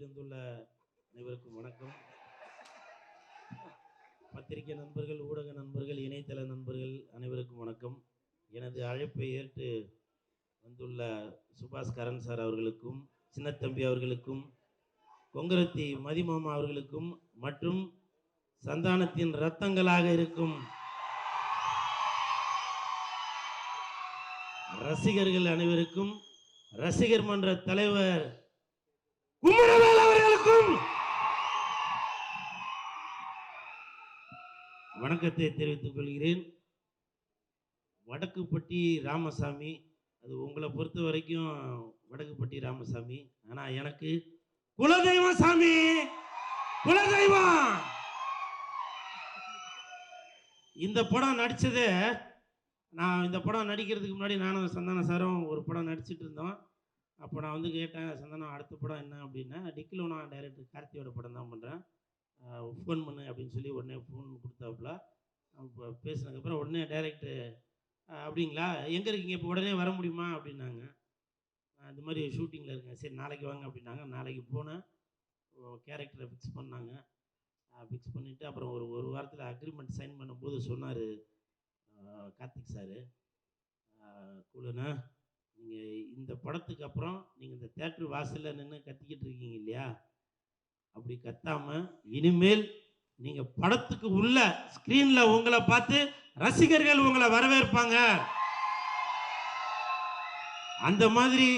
வருகை தந்துள்ள அனைவருக்கும் வணக்கம். பத்திரிகை நண்பர்கள் ஊடக நண்பர்கள் இணையதள நண்பர்கள் அனைவருக்கும் வணக்கம். எனது அழைப்பை ஏற்று வந்துள்ள சுபாஷ் கரண் சார் அவர்களுக்கும் சின்னத்தம்பி அவர்களுக்கும் கொங்கரத்தி மதிமாமா அவர்களுக்கும் மற்றும் சந்தானத்தின் ரத்தங்களாக இருக்கும் ரசிகர்கள் அனைவருக்கும் ரசிகர் மன்ற தலைவர் குமரவேல் அவர்களுக்கும் வணக்கத்தை தெரிவித்துக் கொள்கிறேன். வடக்குப்பட்டி ராமசாமி அது உங்களை பொறுத்த வரைக்கும் வடக்குப்பட்டி ராமசாமி. ஆனா எனக்கு குலதெய்வம் சாமி! குலதெய்வம்! இந்த படம் நடிச்சது நான் இந்த படம் நடிக்கிறதுக்கு முன்னாடி நானும் சந்தான சாரும் ஒரு படம் நடிச்சிட்டு இருந்தோம். அப்போ நான் வந்து கேட்டேன் சந்தனா அடுத்த படம் என்ன? அப்படின்னா டிக்கிலோ நான் டைரக்டர் கார்த்தியோட படம் தான் பண்ணுறேன் ஃபோன் பண்ணு அப்படின்னு சொல்லி உடனே ஃபோன் கொடுத்தாப்புல. இப்போ பேசினதுக்கப்புறம் உடனே டைரக்டர் அப்படிங்களா? எங்கே இருக்கீங்க? இப்போ உடனே வர முடியுமா? அப்படின்னாங்க. நான் இந்த மாதிரி ஷூட்டிங்கில் இருக்கேன். சரி நாளைக்கு வாங்க அப்படின்னாங்க. நாளைக்கு போனேன். கேரக்டரை ஃபிக்ஸ் பண்ணாங்க. ஃபிக்ஸ் பண்ணிவிட்டு அப்புறம் ஒரு ஒரு வாரத்தில் அக்ரிமெண்ட் சைன் பண்ணும்போது சொன்னார் கார்த்திக் சார். கூலண்ணா நீங்கள் இந்த படத்துக்கு அப்புறம் நீங்கள் இந்த தேட்டர் வாசலில் நின்று கத்திக்கிட்டு இருக்கீங்க இல்லையா? அப்படி கத்தாமல் இனிமேல் நீங்கள் படத்துக்கு உள்ள ஸ்க்ரீனில் உங்களை பார்த்து ரசிகர்கள் உங்களை வரவேற்பாங்க. அந்த மாதிரி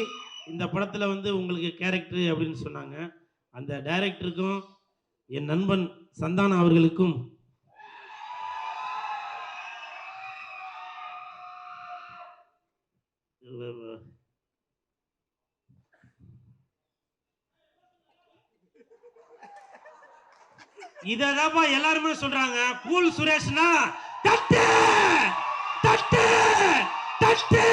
இந்த படத்தில் வந்து உங்களுக்கு கேரக்டர் அப்படின்னு சொன்னாங்க. அந்த டைரக்டருக்கும் என் நண்பன் சந்தானம் அவர்களுக்கும் இததாப்பா எல்லாருமே சொல்றாங்க. கூல் சுரேஷ்னா தட்டு தட்டு தட்டு.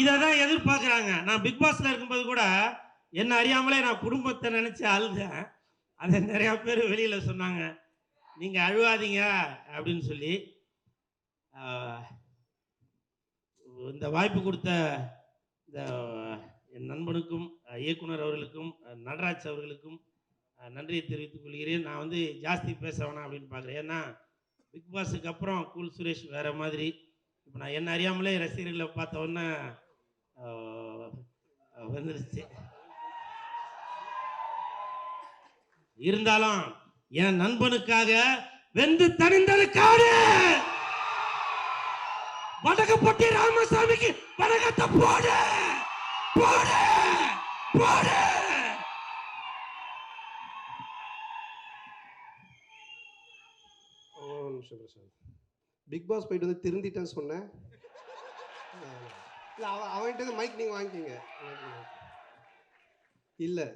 இததான் எதிர்பார்க்குறாங்க. நான் பிக் பாஸ்ல இருக்கும்போது கூட என்ன அறியாமலே நான் குடும்பத்தை நினைச்சு அழுதேன். அதை நிறைய பேர் வெளியில சொன்னாங்க. நீங்க அழுவாதீங்க அப்படின்னு சொல்லி. இந்த வாய்ப்பு கொடுத்த இந்த என் நண்பனுக்கும் இயக்குனர் அவர்களுக்கும் நடராஜ் அவர்களுக்கும் நன்றியை தெரிவித்துக் கொள்கிறேன். நான் வந்து ஜாஸ்தி பேச வேணாம் அப்படின்னு பார்க்குறேன். ஏன்னா பிக் பாஸுக்கு அப்புறம் கூல் சுரேஷ் வேறு மாதிரி. இப்போ நான் என்ன அறியாமலே ரசிகர்களை பார்த்த உடனே வந்துருச்சு. இருந்தாலும் என் நண்பனுக்காக வெந்து தணிந்தது காடு! வடக்கப்பட்டி ராமசாமிக்கு வடகத்தை போடு! பிக் பாஸ் போயிட்டு வந்து திருந்திட்டேன்னு சொன்னேன். இல்லை அவன் அவன்கிட்ட மைக் நீங்கள் வாங்கிக்கிங்க. இல்லை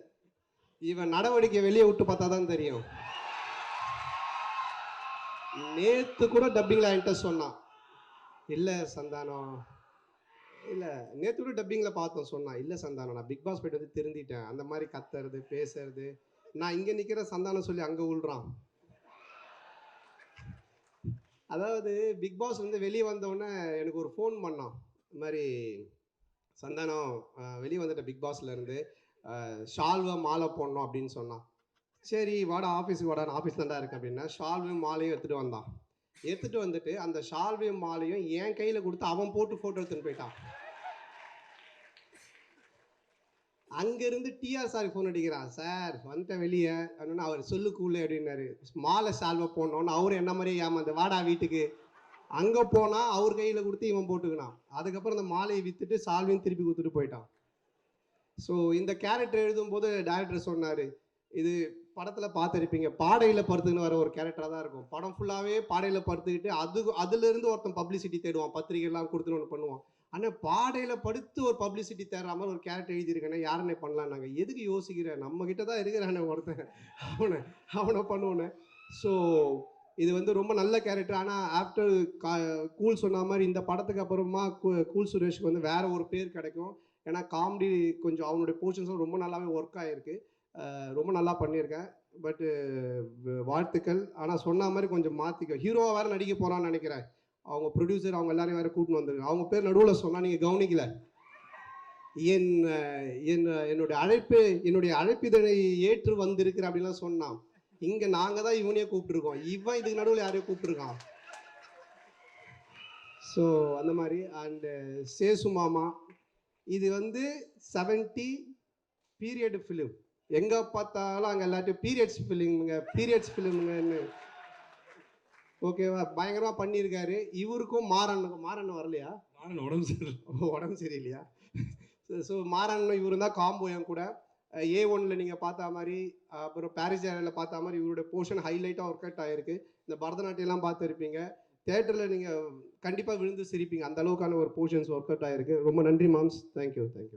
இவன் நடவடிக்கை வெளியே விட்டு பார்த்தா தான் தெரியும். நேற்று கூட டப்பிங்கில் என்கிட்ட சொன்னான். இல்லை சந்தானம். இல்லை நேற்று கூட டப்பிங்கில் பார்த்தோம் சொன்னான் இல்லை சந்தானம் நான் பிக் பாஸ் போயிட்டு வந்து திருந்திட்டேன். அந்த மாதிரி கத்துறது பேசுறது. நான் இங்கே நிற்கிற சந்தானம் சொல்லி அங்கே உள்றான் அதாவது பிக் பாஸ் வந்து வெளியே வந்தோடனே எனக்கு ஒரு ஃபோன் பண்ணான். இந்த மாதிரி சந்தானம் வெளியே வந்துட்ட பிக் பாஸ்லேருந்து ஷால்வை மாலை போடணும் அப்படின்னு சொன்னான். சரி வாடா ஆஃபீஸுக்கு வாடா நான் ஆஃபீஸ் தான்டா இருக்கேன் அப்படின்னா ஷால்வும் மாலையும் எடுத்துகிட்டு வந்தான். எடுத்துகிட்டு வந்துட்டு அந்த ஷால்வையும் மாலையும் என் கையில் கொடுத்து அவன் போட்டு ஃபோட்டோ எடுத்துன்னு போயிட்டான். அங்கேருந்து டிஆர் சார் ஃபோன் அடிக்கிறான். சார் வந்துட்டேன் வெளியே. அப்படின்னு அவர் சொல்லுக்குள்ளே அப்படின்னாரு. மாலை சால்வை போடணும்னு அவர் என்ன மாதிரியே ஏமாந்து வாடா வீட்டுக்கு. அங்கே போனால் அவர் கையில் கொடுத்து இவன் போட்டுக்கினான். அதுக்கப்புறம் அந்த மாலையை விற்றுட்டு சால்வையும் திருப்பி கொடுத்துட்டு போயிட்டான். ஸோ இந்த கேரக்டர் எழுதும்போது டேரக்டர் சொன்னார் இது படத்தில் பார்த்துருப்பீங்க. பாடையில் படுத்துக்கின்னு வர ஒரு கேரக்டராக தான் இருக்கும். படம் ஃபுல்லாகவே பாடையில் படுத்துக்கிட்டு அது அதுலேருந்து ஒருத்தன் பப்ளிசிட்டி தேடுவான். பத்திரிகைலாம் கொடுத்துன்னு ஒன்று பண்ணுவான். ஆனால் பாடையில் படுத்து ஒரு பப்ளிசிட்டி தேடுற மாதிரி ஒரு கேரக்டர் எழுதியிருக்கேன்னா யாருன்னே பண்ணலாம் நாங்கள் எதுக்கு யோசிக்கிறேன் நம்ம கிட்ட தான் இருக்கிறானே ஒருத்தன். அவனை அவனை பண்ணுவோன்னு. ஸோ இது வந்து ரொம்ப நல்ல கேரக்டர் ஆனால் ஆஃப்டர் கூல் சொன்ன மாதிரி இந்த படத்துக்கு அப்புறமா கூ- கூல் சுரேஷ்க்கு வந்து வேற ஒரு பேர் கிடைக்கும். ஏன்னா காமெடி கொஞ்சம் அவனுடைய போர்ஷன்ஸும் ரொம்ப நல்லாவே ஒர்க் ஆகிருக்கு ரொம்ப நல்லா பண்ணியிருக்கேன். பட்டு வாழ்த்துக்கள். ஆனால் சொன்ன மாதிரி கொஞ்சம் மாற்றிக்க ஹீரோவாக வேறு நடிக்க போகிறான்னு நினைக்கிறேன். அவங்க ப்ரொடியூசர் அவங்க எல்லாரையும் வேறு கூட்டின்னு வந்துருக்காங்க. அவங்க பேர் நடுவில் சொன்னால் நீங்கள் கவனிக்கல. என் என் என்னுடைய அழைப்பு என்னுடைய அழைப்பிதழை ஏற்று வந்திருக்கிற அப்படின்லாம் சொன்னான். இங்கே நாங்கள் தான் இவனையே கூப்பிட்டுருக்கோம். இவன் இதுக்கு நடுவில் யாரையும் கூப்பிட்டுருக்கான். ஸோ அந்த மாதிரி. அண்டு சேசு மாமா இது வந்து செவன்ட்டி பீரியட் ஃபிலிம் எங்கே பார்த்தாலும் அங்கே எல்லாத்தையும் பீரியட்ஸ் ஃபிலிமுங்க பீரியட்ஸ் ஃபிலிமுங்கன்னு ஓகேவா பயங்கரமாக பண்ணியிருக்காரு. இவருக்கும் மாறனுக்கும் மாறன் வரலையா? மாறன் உடம்பு சரியில்லை. உடம்பு சரியில்லையா? ஸோ மாறன் இவரு தான் காம்போ என் கூட. ஏ ஒன்ல நீங்கள் பார்த்த மாதிரி அப்புறம் பாரிஸ் ஏரியாவில் பார்த்த மாதிரி இவருடைய போர்ஷன் ஹைலைட்டாக ஒர்க் அவுட் ஆகிருக்கு இந்த பரதநாட்டியம்லாம் பார்த்துருப்பீங்க. தேட்டரில் நீங்கள் கண்டிப்பாக விழுந்து சிரிப்பீங்க. அந்த அளவுக்கான ஒரு போர்ஷன்ஸ் ஒர்க் அவுட் ஆகிருக்கு ரொம்ப நன்றி மாம்ஸ் தேங்க்யூ தேங்க்யூ